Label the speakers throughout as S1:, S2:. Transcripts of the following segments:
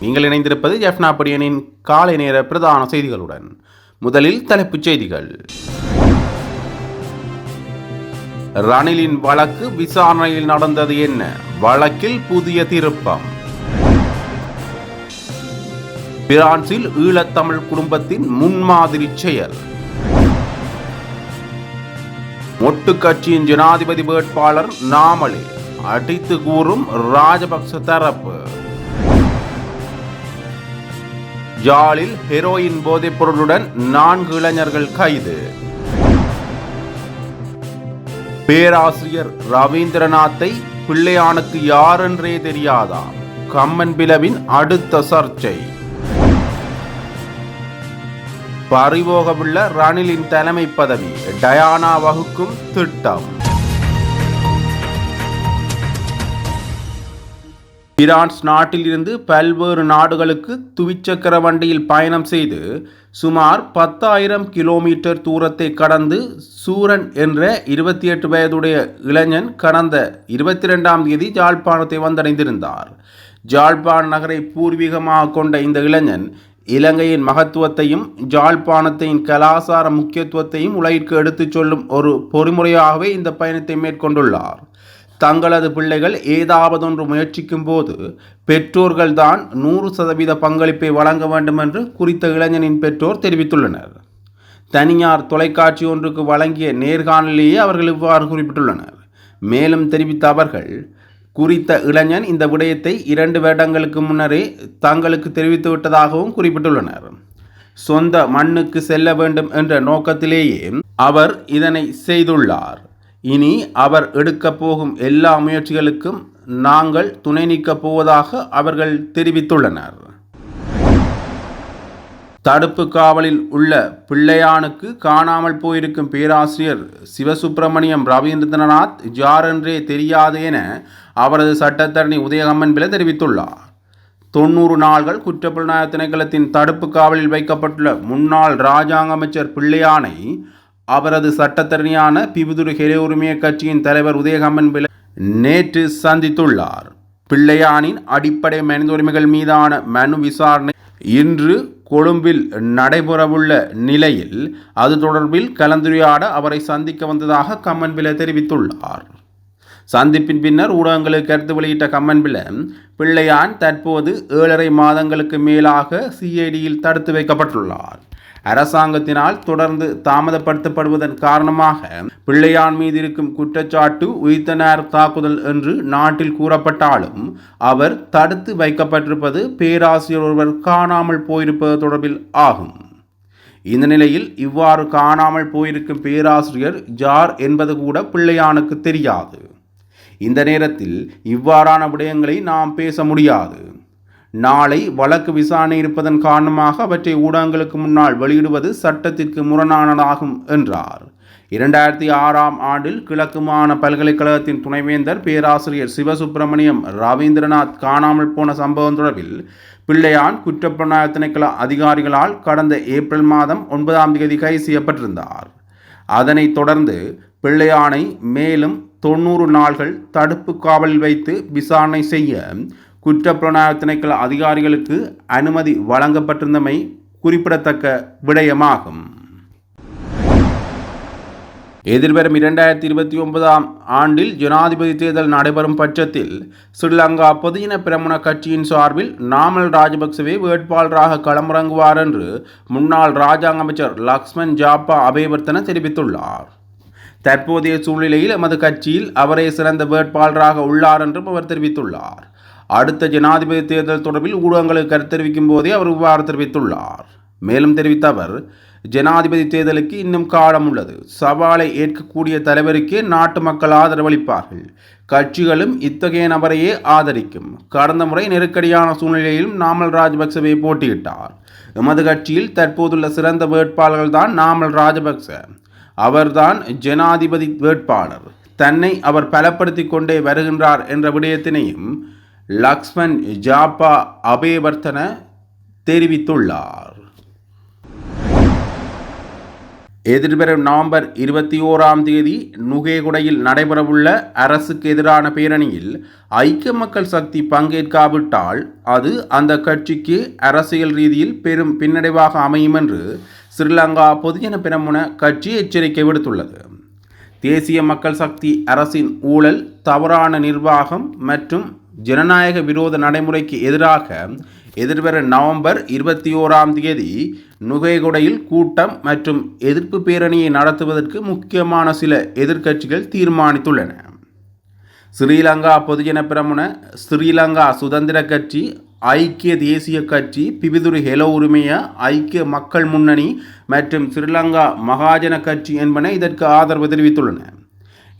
S1: நீங்கள் இணைந்திருப்பது ஜெஃப்னா படியனின் காலை நேர பிரதான செய்திகளுடன். முதலில் தலைப்புச் செய்திகள். ரணிலின் வழக்கு விசாரணையில் நடந்தது என்ன? வழக்கில் புதிய திருப்பம். பிரான்சில் ஈழத்தமிழ் குடும்பத்தின் முன்மாதிரி செயல். மொட்டு கட்சியின் ஜனாதிபதி வேட்பாளர் நாமலே அடித்து கூறும் ராஜபக்ச தரப்பு. யாழில் ஹெரோயின் போதைப் பொருளுடன் நான்கு இளைஞர்கள் கைது. பேராசிரியர் ரவீந்திரநாத்தை பிள்ளையானுக்கு யாரென்றே தெரியாதா? கம்மன் பிளவின் அடுத்த சர்ச்சை. பறிபோகவுள்ள ரணிலின் தலைமை பதவி டயானா வகுக்கும் திட்டம். பிரான்ஸ் நாட்டிலிருந்து பல்வேறு நாடுகளுக்கு துவிச்சக்கர வண்டியில் பயணம் செய்து சுமார் பத்தாயிரம் கிலோமீட்டர் தூரத்தை கடந்து சூரன் என்ற இருபத்தி எட்டு வயதுடைய இளைஞன் கடந்த இருபத்தி ரெண்டாம் தேதி ஜாழ்ப்பாணத்தை வந்தடைந்திருந்தார். ஜாழ்ப்பாண் நகரை பூர்வீகமாக கொண்ட இந்த இளைஞன் இலங்கையின் மகத்துவத்தையும் ஜாழ்ப்பாணத்தின் கலாசார முக்கியத்துவத்தையும் உலகிற்கு எடுத்துச் சொல்லும் ஒரு பொறிமுறையாகவே இந்த பயணத்தை மேற்கொண்டுள்ளார். தங்களது பிள்ளைகள் ஏதாவதொன்று முயற்சிக்கும் போது பெற்றோர்கள்தான் நூறு சதவீத பங்களிப்பை வழங்க வேண்டும் என்று குறித்த இளைஞனின் பெற்றோர் தெரிவித்துள்ளனர். தனியார் தொலைக்காட்சி ஒன்றுக்கு வழங்கிய நேர்காணலிலேயே அவர்கள் இவ்வாறு குறிப்பிட்டுள்ளனர். மேலும் தெரிவித்த அவர்கள் குறித்த இளைஞன் இந்த விடயத்தை இரண்டு வருடங்களுக்கு முன்னரே தங்களுக்கு தெரிவித்து விட்டதாகவும் குறிப்பிட்டுள்ளனர். சொந்த மண்ணுக்கு செல்ல வேண்டும் என்ற நோக்கத்திலேயே அவர் இதனை செய்துள்ளார். இனி அவர் எடுக்கப் போகும் எல்லா முயற்சிகளுக்கும் நாங்கள் துணை நிற்கப் போவதாக அவர்கள் தெரிவித்துள்ளனர். தடுப்பு காவலில் உள்ள பிள்ளையானுக்கு காணாமல் போயிருக்கும் பேராசிரியர் சிவசுப்பிரமணியம் ரவீந்திரநாத் ஜார் என்றே தெரியாது என அவரது சட்டத்தரணி உதயகம்மன் பிள்ளை தெரிவித்துள்ளார். தொண்ணூறு நாள்கள் குற்றப்புலனாய்வு திணைக்களத்தின் தடுப்பு காவலில் வைக்கப்பட்டுள்ள முன்னாள் ராஜாங்க அமைச்சர் பிள்ளையானை அவரது சட்டத்தரணியான பிபுதுரு ஹெலே உரிமைய கட்சியின் தலைவர் உதயகம்மன் பிள்ளை நேற்று சந்தித்துள்ளார். பிள்ளையானின் அடிப்படை மனித உரிமைகள் மீதான மனு விசாரணை இன்று கொழும்பில் நடைபெறவுள்ள நிலையில் அது தொடர்பில் கலந்துரையாட அவரை சந்திக்க வந்ததாக கம்மன் தெரிவித்துள்ளார். சந்திப்பின் பின்னர் ஊடகங்களுக்கு கருத்து வெளியிட்ட கம்மன் பிள்ளையான் தற்போது ஏழரை மாதங்களுக்கு மேலாக சிஐடியில் தடுத்து வைக்கப்பட்டுள்ளார். அரசாங்கத்தினால் தொடர்ந்து தாமதப்படுத்தப்படுவதன் காரணமாக பிள்ளையான் மீது இருக்கும் குற்றச்சாட்டு உயிர்த்தனர் தாக்குதல் என்று நாட்டில் கூறப்பட்டாலும் அவர் தடுத்து வைக்கப்பட்டிருப்பது பேராசிரியர் ஒருவர் காணாமல் போயிருப்பது தொடர்பில் ஆகும். இந்த நிலையில் இவ்வாறு காணாமல் போயிருக்கும் பேராசிரியர் ஜார் என்பது கூட பிள்ளையானுக்கு தெரியாது. இந்த நேரத்தில் இவ்வாறான விடயங்களை நாம் பேச முடியாது. நாளை வழக்கு விசாரணை இருப்பதன் காரணமாக அவற்றை ஊடகங்களுக்கு முன்னால் வெளியிடுவது சட்டத்திற்கு முரணானதாகும் என்றார். இரண்டாயிரத்தி ஆறாம் ஆண்டில் கிழக்குமான பல்கலைக்கழகத்தின் துணைவேந்தர் பேராசிரியர் சிவசுப்பிரமணியம் ரவீந்திரநாத் காணாமல் போன சம்பவம் தொடர்பில் பிள்ளையான் குற்றப்புலனாய்வு திணைக்கள அதிகாரிகளால் கடந்த ஏப்ரல் மாதம் ஒன்பதாம் தேதி கைது செய்யப்பட்டிருந்தார். அதனைத் தொடர்ந்து பிள்ளையானை மேலும் தொண்ணூறு நாள்கள் தடுப்பு காவலில் வைத்து விசாரணை செய்ய குற்றப்புலனாய்வு திணைக்கள அதிகாரிகளுக்கு அனுமதி வழங்கப்பட்டிருந்தமை குறிப்பிடத்தக்க விடயமாகும். எதிர்வரும் இரண்டாயிரத்தி இருபத்தி ஒன்பதாம் ஆண்டில் ஜனாதிபதி தேர்தல் நடைபெறும் பட்சத்தில் ஸ்ரீலங்கா பொதுஜன பிரமுன கட்சியின் சார்பில் நாமல் ராஜபக்சவே வேட்பாளராக களமிறங்குவார் என்று முன்னாள் ராஜாங்க அமைச்சர் லக்ஷ்மண் ஜாப்பா அபேவர்த்தன தெரிவித்துள்ளார். தற்போதைய சூழ்நிலையில் எமது கட்சியில் அவரே சிறந்த வேட்பாளராக உள்ளார் என்றும் அவர் தெரிவித்துள்ளார். அடுத்த ஜனாதிபதி தேர்தல் தொடர்பில் ஊடகங்களுக்கு கருத்து தெரிவிக்கும் போதே அவர் இவ்வாறு தெரிவித்துள்ளார். மேலும் தெரிவித்த அவர் ஜனாதிபதி தேர்தலுக்கு இன்னும் காலம் உள்ளது. சவாலை ஏற்கக்கூடிய தலைவருக்கே நாட்டு மக்கள் ஆதரவளிப்பார்கள். கட்சிகளும் இத்தகைய நபரையே ஆதரிக்கும். கடந்த முறை நெருக்கடியான சூழ்நிலையிலும் நாமல் ராஜபக்சவை போட்டியிட்டார். எமது கட்சியில் தற்போதுள்ள சிறந்த வேட்பாளர்கள் தான் நாமல் ராஜபக்ச. அவர்தான் ஜனாதிபதி வேட்பாளர். தன்னை அவர் பலப்படுத்தி கொண்டே வருகின்றார் என்ற விடயத்தினையும் லக்ஷ்மண் ஜாப்பா அபேவர்த்தன தெரிவித்துள்ளார். எதிர்வரும் நவம்பர் இருபத்தி ஓராம் தேதி நுகேகுடையில் நடைபெறவுள்ள அரசுக்கு எதிரான பேரணியில் ஐக்கிய மக்கள் சக்தி பங்கேற்காவிட்டால் அது அந்த கட்சிக்கு அரசியல் ரீதியில் பெரும் பின்னடைவாக அமையும் என்று ஸ்ரீலங்கா பொதுஜன பெரமுன கட்சி எச்சரிக்கை விடுத்துள்ளது. தேசிய மக்கள் சக்தி அரசின் ஊழல் தவறான நிர்வாகம் மற்றும் ஜனநாயக விரோத நடைமுறைக்கு எதிராக எதிர்வர நவம்பர் இருபத்தி ஓராம் தேதி நுகைகுடையில் கூட்டம் மற்றும் எதிர்ப்பு பேரணியை நடத்துவதற்கு முக்கியமான சில எதிர்க்கட்சிகள் தீர்மானித்துள்ளன. ஸ்ரீலங்கா பொதுஜன பிரமுன ஸ்ரீலங்கா சுதந்திர கட்சி ஐக்கிய தேசிய கட்சி பிபிதுரு ஹெலோ உரிமைய ஐக்கிய மக்கள் முன்னணி மற்றும் ஸ்ரீலங்கா மகாஜன கட்சி என்பன இதற்கு ஆதரவு தெரிவித்துள்ளன.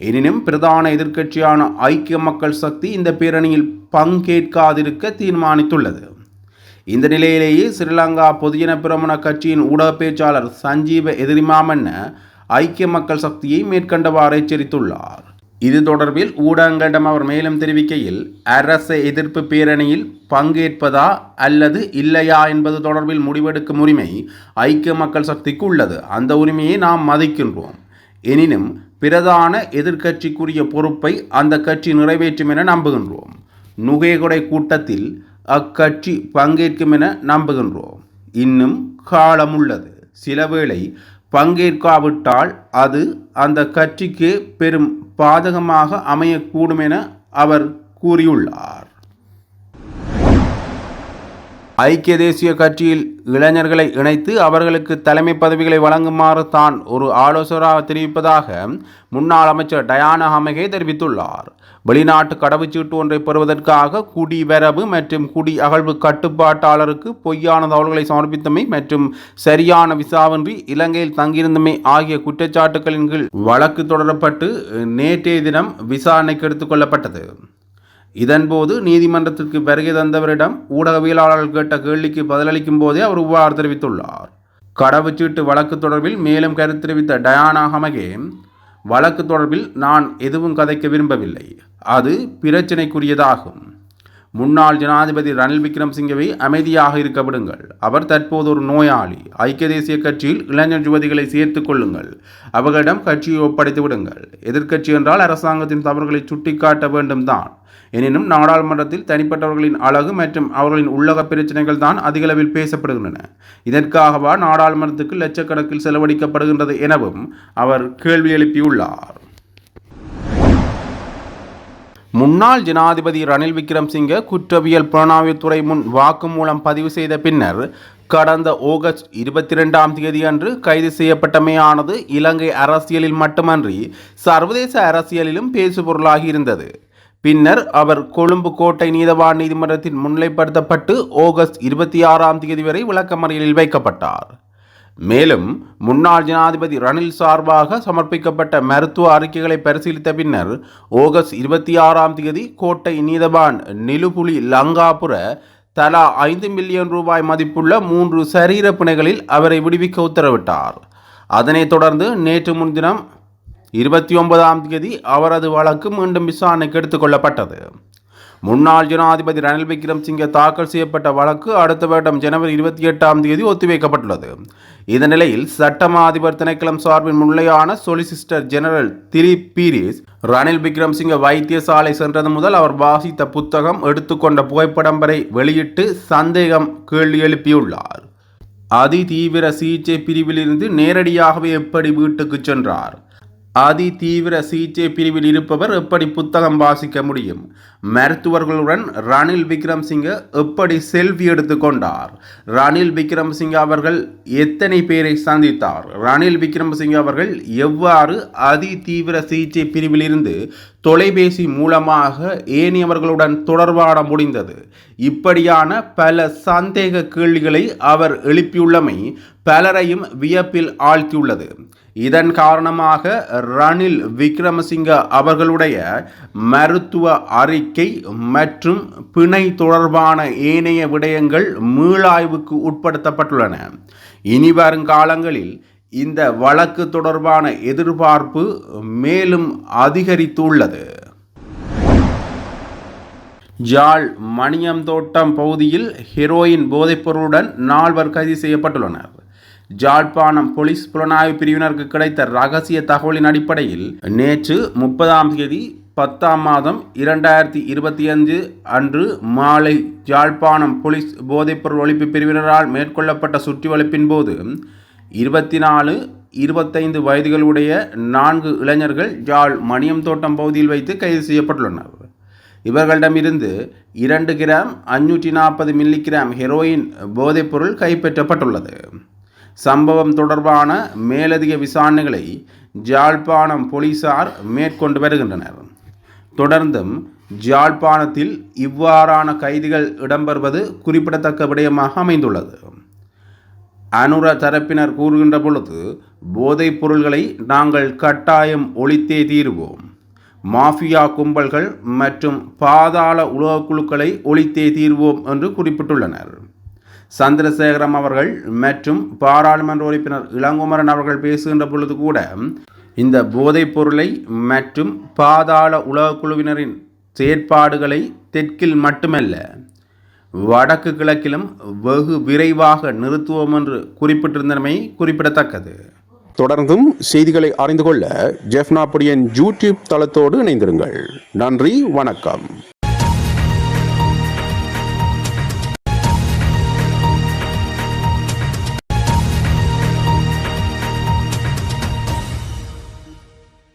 S1: எனினும் பிரதான எதிர்க்கட்சியான ஐக்கிய மக்கள் சக்தி இந்த பேரணியில் பங்கேற்காதிருக்க தீர்மானித்துள்ளது. இந்த நிலையிலேயே ஸ்ரீலங்கா பொதுஜன பிரமண கட்சியின் ஊடக பேச்சாளர் சஞ்சீவ எதிரிமாமன்ன ஐக்கிய மக்கள் சக்தியை மேற்கண்டவாறு எச்சரித்துள்ளார். இது தொடர்பில் ஊடகங்களிடம் அவர் மேலும் தெரிவிக்கையில் அரச எதிர்ப்பு பேரணியில் பங்கேற்பதா அல்லது இல்லையா என்பது தொடர்பில் முடிவெடுக்கும் உரிமை ஐக்கிய மக்கள் சக்திக்கு உள்ளது. அந்த உரிமையை நாம் மதிக்கின்றோம். எனினும் பிரதான எதிர்க்கட்சிக்குரிய பொறுப்பை அந்த கட்சி நிறைவேற்றும் என நம்புகின்றோம். நுகேகொடை கூட்டத்தில் அக்கட்சி பங்கேற்கும் என நம்புகின்றோம். இன்னும் காலம் உள்ளது சிலவேளை பங்கேற்காவிட்டால் அது அந்த கட்சிக்கு பெரும் பாதகமாக அமையக்கூடும் என அவர் கூறியுள்ளார். ஐக்கிய தேசிய கட்சியில் இளைஞர்களை இணைத்து அவர்களுக்கு தலைமை பதவிகளை வழங்குமாறு தான் ஒரு ஆலோசகராக தெரிவிப்பதாக முன்னாள் அமைச்சர் டயானா ஹமகே தெரிவித்துள்ளார். வெளிநாட்டு கடவுச்சீட்டு ஒன்றை பெறுவதற்காக குடிவரவு மற்றும் குடி அகழ்வு கட்டுப்பாட்டாளருக்கு பொய்யான தகவல்களை சமர்ப்பித்தமை மற்றும் சரியான விசாவின்றி இலங்கையில் தங்கியிருந்தமை ஆகிய குற்றச்சாட்டுகளின் கீழ் வழக்கு தொடரப்பட்டு நேற்றைய தினம் விசாரணைக்கு எடுத்துக் கொள்ளப்பட்டது. இதன்போது நீதிமன்றத்திற்கு வருகை தந்தவரிடம் ஊடகவியலாளர்கள் கேட்ட கேள்விக்கு பதிலளிக்கும் போதே அவர் இவ்வாறு தெரிவித்துள்ளார். கடவுச்சீட்டு வழக்கு தொடர்பில் மேலும் கருத்து தெரிவித்த டயானா ஹமகே வழக்கு தொடர்பில் நான் எதுவும் கதைக்க விரும்பவில்லை. அது பிரச்சினைக்குரியதாகும். முன்னாள் ஜனாதிபதி ரணில் விக்ரம்சிங்கவை அமைதியாக இருக்க விடுங்கள் அவர் தற்போது ஒரு நோயாளி. ஐக்கிய தேசிய கட்சியில் இளைஞர் யுவதிகளை சேர்த்துக் கொள்ளுங்கள். அவர்களிடம் கட்சியை ஒப்படைத்து விடுங்கள். எதிர்க்கட்சி என்றால் அரசாங்கத்தின் தவறுகளை சுட்டிக்காட்ட வேண்டும் தான் எனினும் நாடாளுமன்றத்தில் தனிப்பட்டவர்களின் அழகு மற்றும் அவர்களின் உள்ளக பிரச்சனைகள் தான் அதிகளவில் பேசப்படுகின்றன. இதற்காகவா நாடாளுமன்றத்துக்கு லட்சக்கணக்கில் செலவழிக்கப்படுகின்றது எனவும் அவர் கேள்வி எழுப்பியுள்ளார். முன்னாள் ஜனாதிபதி ரணில் விக்ரம்சிங்க குற்றவியல் புலனாய்வுத்துறை முன் வாக்குமூலம் பதிவு செய்த பின்னர் கடந்த ஆகஸ்ட் இருபத்தி ரெண்டாம் தேதி அன்று கைது செய்யப்பட்டமையானது இலங்கை அரசியலில் மட்டுமன்றி சர்வதேச அரசியலிலும் பேசுபொருளாகி இருந்தது பின்னர் அவர் கொழும்பு கோட்டை நீதவான் நீதிமன்றத்தில் முன்னிலைப்படுத்தப்பட்டு ஆகஸ்ட் இருபத்தி ஆறாம் தேதி வரை விளக்கமறியலில் வைக்கப்பட்டார். மேலும் முன்னாள் ஜனாதிபதி ரணில் சார்பாக சமர்ப்பிக்கப்பட்ட மருத்துவ அறிக்கைகளை பரிசீலித்த பின்னர் ஆகஸ்ட் இருபத்தி ஆறாம் தேதி கோட்டை நீதவான் நிலுபுலி லங்காபுர தலா ஐந்து மில்லியன் ரூபாய் மதிப்புள்ள மூன்று சரீர பிணைகளில் அவரை விடுவிக்க உத்தரவிட்டார். அதனைத் தொடர்ந்து நேற்று முன்தினம் இருபத்தி ஒன்பதாம் தேதி அவரது வழக்கு மீண்டும் விசாரணைக்கு எடுத்துக்கொள்ளப்பட்டது. முன்னாள் ஜனாதிபதி ரணில் விக்ரம்சிங்கே தாக்கல் செய்யப்பட்ட வழக்கு அடுத்த வருடம் ஜனவரி இருபத்தி எட்டாம் தேதி ஒத்திவைக்கப்பட்டுள்ளது. இந்த நிலையில் சட்டமா அதிபர் திணைக்களம் சார்பின் முன்னிலையான சொலிசிஸ்டர் ஜெனரல் திலீப் பீரிஸ் ரணில் விக்ரம்சிங்க வைத்தியசாலை சென்றது முதல் அவர் வாசித்த புத்தகம் எடுத்துக்கொண்ட புகைப்படம் வரை வெளியிட்டு சந்தேகம் கேள்வி எழுப்பியுள்ளார். அதி தீவிர சிகிச்சை பிரிவிலிருந்து நேரடியாகவே எப்படி வீட்டுக்கு சென்றார்? அதி தீவிர சிகிச்சை பிரிவில் இருப்பவர் எப்படி புத்தகம் வாசிக்க முடியும்? மருத்துவர்களுடன் ரணில் விக்ரம்சிங்க எப்படி செல்ஃபி எடுத்துக்கொண்டார் ரணில் விக்ரம்சிங்க அவர்கள் எத்தனை பேரை சந்தித்தார்? ரணில் விக்ரமசிங்க அவர்கள் எவ்வாறு அதி தீவிர சிகிச்சை பிரிவிலிருந்து தொலைபேசி மூலமாக ஏனியவர்களுடன் தொடர்பாட முடிந்தது? இப்படியான பல சந்தேக கேள்விகளை அவர் எழுப்பியுள்ளமை பலரையும் வியப்பில் ஆழ்த்தியுள்ளது. இதன் காரணமாக ரணில் விக்ரமசிங்க அவர்களுடைய மருத்துவ அறிக்கை மற்றும் பிணை தொடர்பான ஏனைய விடயங்கள் மீளாய்வுக்கு உட்படுத்தப்பட்டுள்ளன. இனி வருங்காலங்களில் இந்த வழக்கு தொடர்பான எதிர்பார்ப்பு மேலும் அதிகரித்துள்ளது. ஜாழ் மணியம் தோட்டம் பகுதியில் ஹெரோயின் போதைப்பொருளுடன் நால்வர் கைது செய்யப்பட்டுள்ளனர். ஜாழ்ப்பாணம் போலீஸ் புலனாய்வு பிரிவினருக்கு கிடைத்த ரகசிய தகவலின் அடிப்படையில் நேற்று முப்பதாம் தேதி பத்தாம் மாதம் இரண்டாயிரத்தி இருபத்தி அஞ்சு அன்று மாலை ஜாழ்ப்பாணம் போலீஸ் போதைப்பொருள் ஒழிப்பு பிரிவினரால் மேற்கொள்ளப்பட்ட சுற்றிவளைப்பின் போது இருபத்தி நாலு இருபத்தைந்து வயதுகளுடைய நான்கு இளைஞர்கள் ஜாழ் மணியம் தோட்டம் பகுதியில் வைத்து கைது செய்யப்பட்டுள்ளனர். இவர்களிடமிருந்து இரண்டு கிராம் அஞ்சூற்றி நாற்பது மில்லி கிராம் ஹெரோயின் போதைப்பொருள் கைப்பற்றப்பட்டுள்ளது. சம்பவம் தொடர்பான மேலதிக விசாரணைகளை ஜாழ்ப்பாணம் போலீசார் மேற்கொண்டு வருகின்றனர். தொடர்ந்தும் ஜாழ்ப்பாணத்தில் இவ்வாறான கைதிகள் இடம்பெறுவது குறிப்பிடத்தக்க விடயமாக அமைந்துள்ளது. அனுர தரப்பினர் கூறுகின்ற பொழுது போதைப் பொருள்களை நாங்கள் கட்டாயம் ஒழித்தே தீருவோம். மாஃபியா கும்பல்கள் மற்றும் பாதாள உலகக் குழுக்களை ஒழித்தே தீர்வோம் என்று குறிப்பிட்டுள்ளனர். சந்திரசேகரம் அவர்கள் மற்றும் பாராளுமன்ற உறுப்பினர் இளங்குமரன் அவர்கள் பேசுகின்ற பொழுது கூட இந்த போதைப் பொருளை மற்றும் பாதாள உலகக் குழுவினரின் செயற்பாடுகளை தெற்கில் மட்டுமல்ல வடக்கு கிழக்கிலும் வெகு விரைவாக நிறுத்துவோம் என்று குறிப்பிட்டிருந்தமை குறிப்பிடத்தக்கது.
S2: தொடர்ந்தும் செய்திகளை அறிந்து கொள்ள ஜெஃப்னாபுடியன் யூடியூப் தளத்தோடு இணைந்திருங்கள். நன்றி வணக்கம்.